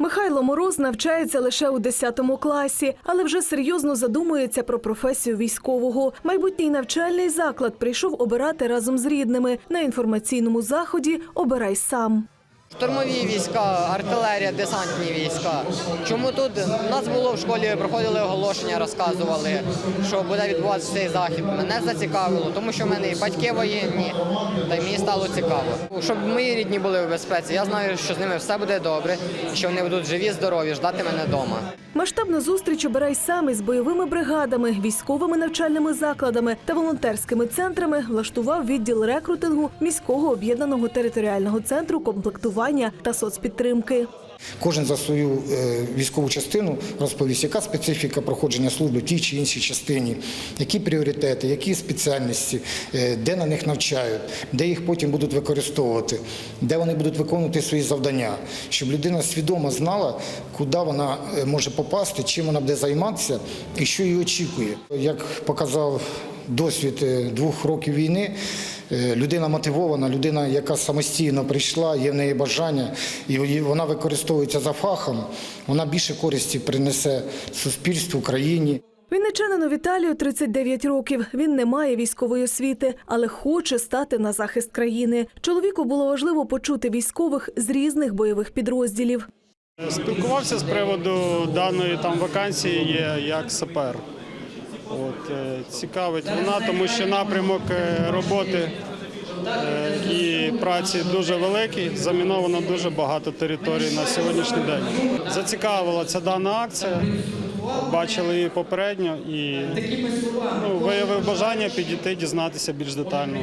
Михайло Мороз навчається лише у 10 класі, але вже серйозно задумується про професію військового. Майбутній навчальний заклад прийшов обирати разом з рідними. На інформаційному заході обирай сам. Штурмові війська, артилерія, десантні війська. Чому тут у нас було в школі, проходили оголошення, розказували, що буде відбуватися цей захід. Мене зацікавило, тому що в мене і батьки воєнні, та мені стало цікаво. Щоб мої рідні були в безпеці. Я знаю, що з ними все буде добре, що вони будуть живі, здорові, ждати мене вдома. Масштабну зустріч обирай сам із бойовими бригадами, військовими навчальними закладами та волонтерськими центрами влаштував відділ рекрутингу міського об'єднаного територіального центру комплектування та соцпідтримки. Кожен за свою е, військову частину розповість, яка специфіка проходження служби в тій чи іншій частині, які пріоритети, які спеціальності, е, де на них навчають, де їх потім будуть використовувати, де вони будуть виконувати свої завдання, щоб людина свідомо знала, куди вона е, може попасти, чим вона буде займатися і що її очікує. Як показав досвід двох років війни. Е, Людина мотивована, людина, яка самостійно прийшла, є в неї бажання, і вона використовується за фахом, вона більше користі принесе суспільству, країні. Вінничанину Віталію 39 років. Він не має військової освіти, але хоче стати на захист країни. Чоловіку було важливо почути військових з різних бойових підрозділів. Спілкувався з приводу даної там вакансії є як сапер. От, е, цікавить вона, тому що напрямок е, роботи е, і праці дуже великий, заміновано дуже багато територій на сьогоднішній день. Зацікавила ця дана акція, бачили її попередньо і ну, виявив бажання підійти, дізнатися більш детально,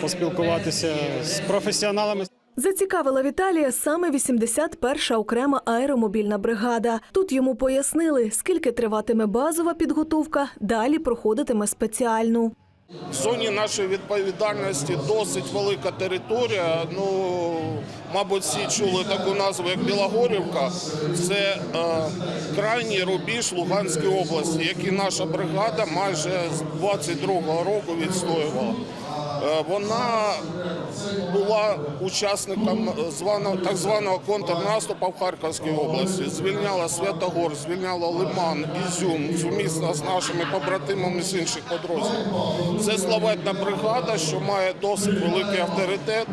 поспілкуватися з професіоналами. Зацікавила Віталія саме 81-ша окрема аеромобільна бригада. Тут йому пояснили, скільки триватиме базова підготовка, далі проходитиме спеціальну. В зоні нашої відповідальності досить велика територія. Ну, мабуть, всі чули таку назву, як Білогорівка. Це е, крайній рубіж Луганської області, який наша бригада майже з 22-го року відстоювала. Е, Вона була учасником так званого контрнаступу в Харківській області. Звільняла Святогор, звільняла Лиман, Ізюм сумісно з нашими побратимами з інших підрозділів. Це славетна бригада, що має досить великий авторитет,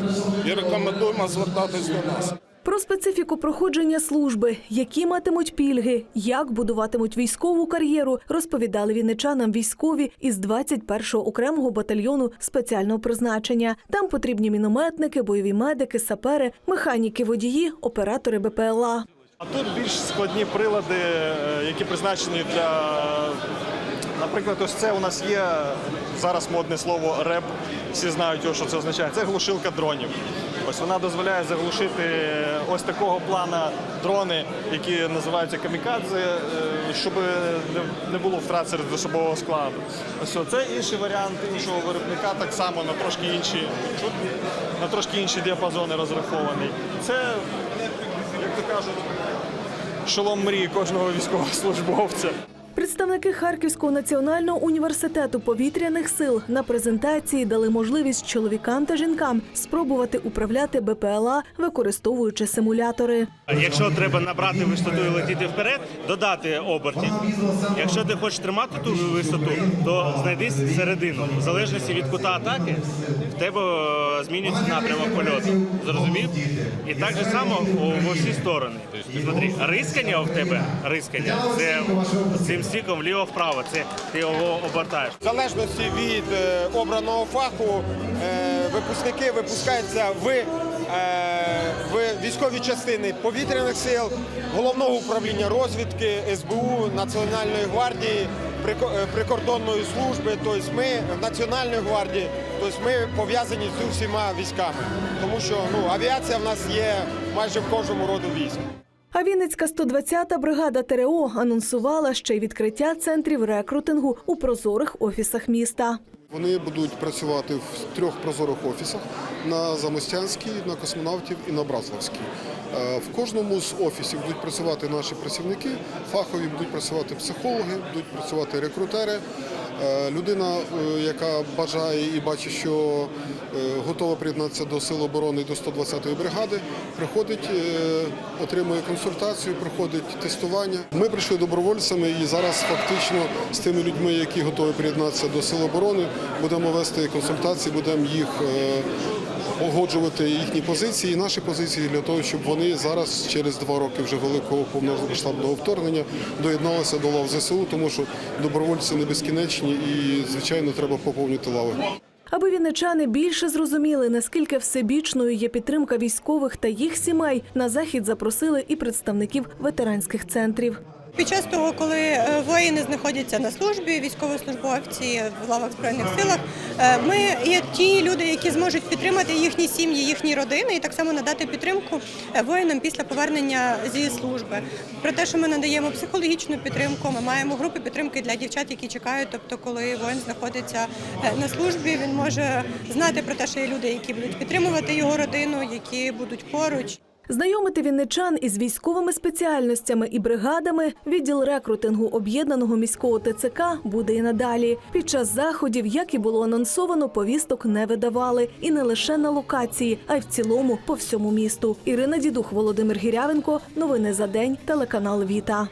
і рекомендуємо звертатись до нас. Про специфіку проходження служби, які матимуть пільги, як будуватимуть військову кар'єру, розповідали вінничанам військові із 21-го окремого батальйону спеціального призначення. Там потрібні мінометники, бойові медики, сапери, механіки, водії, оператори БПЛА. А тут більш складні прилади, е, які призначені для. Наприклад, ось це у нас є зараз модне слово реп. Всі знають що це означає. Це глушилка дронів. Ось вона дозволяє заглушити ось такого плана дрони, які називаються камікадзе, е, щоб не було втрат серед особового складу. Ось це інший варіант іншого виробника, так само на трошки інші, на трошки інші діапазони розрахований. Це, як то кажуть, шолом мрії кожного військовослужбовця. Представники Харківського національного університету повітряних сил на презентації дали можливість чоловікам та жінкам спробувати управляти БПЛА, використовуючи симулятори. Якщо треба набрати висоту і летіти вперед, додати обертів. Якщо ти хочеш тримати ту висоту, то знайди середину. В залежності від кута атаки в тебе е, змінюється напрямок польоту. Зрозумів? І так же само у- во всі сторони. Смотри, рискання в тебе рискання це цим стіком вліво-вправо. Це ти його обертаєш. В залежності від е, обраного фаху е, випускники випускаються в, е, в військові частини повітряних сил, головного управління розвідки, СБУ, Національної гвардії, прикордонної служби. Тобто ми в Національній гвардії, тобто ми пов'язані з усіма військами, тому що ну, авіація в нас є майже в кожному роду військ. А Вінницька 120-та бригада ТРО анонсувала ще й відкриття центрів рекрутингу у прозорих офісах міста. Вони будуть працювати в трьох прозорих офісах на Замостянській, на космонавтів і на Братславській. Е, В кожному з офісів будуть працювати наші працівники, фахові будуть працювати психологи, будуть працювати рекрутери. Е, Людина, е, яка бажає і бачить, що е, готова приєднатися до Сил оборони до 120-ї бригади, приходить, отримує консультацію, проходить тестування. Ми прийшли добровольцями і зараз фактично з тими людьми, які готові приєднатися до Сил оборони, будемо вести консультації, будемо їх погоджувати їхні позиції, і наші позиції для того, щоб вони зараз, через два роки вже великого повномасштабного вторгнення, доєдналися до лав ЗСУ, тому що добровольці не безкінечні і, звичайно, треба поповнити лави. Аби вінничани більше зрозуміли, наскільки всебічною є підтримка військових та їх сімей, на захід запросили і представників ветеранських центрів. Під час того, коли е, воїни знаходяться на службі, військовослужбовці в лавах збройних силах, е, ми є ті люди, які зможуть підтримати їхні сім'ї, їхні родини, і так само надати підтримку е, воїнам після повернення зі служби. Про те, що ми надаємо психологічну підтримку, ми маємо групи підтримки для дівчат, які чекають. Тобто, коли воїн знаходиться на службі, він може знати про те, що є люди, які будуть підтримувати його родину, які будуть поруч. Знайомити вінничан із військовими спеціальностями і бригадами відділ рекрутингу об'єднаного міського ТЦК буде і надалі. Під час заходів, як і було анонсовано, повісток не видавали і не лише на локації, а й в цілому по всьому місту. Ірина Дідух, Володимир Гірявенко. Новини за день. Телеканал Віта.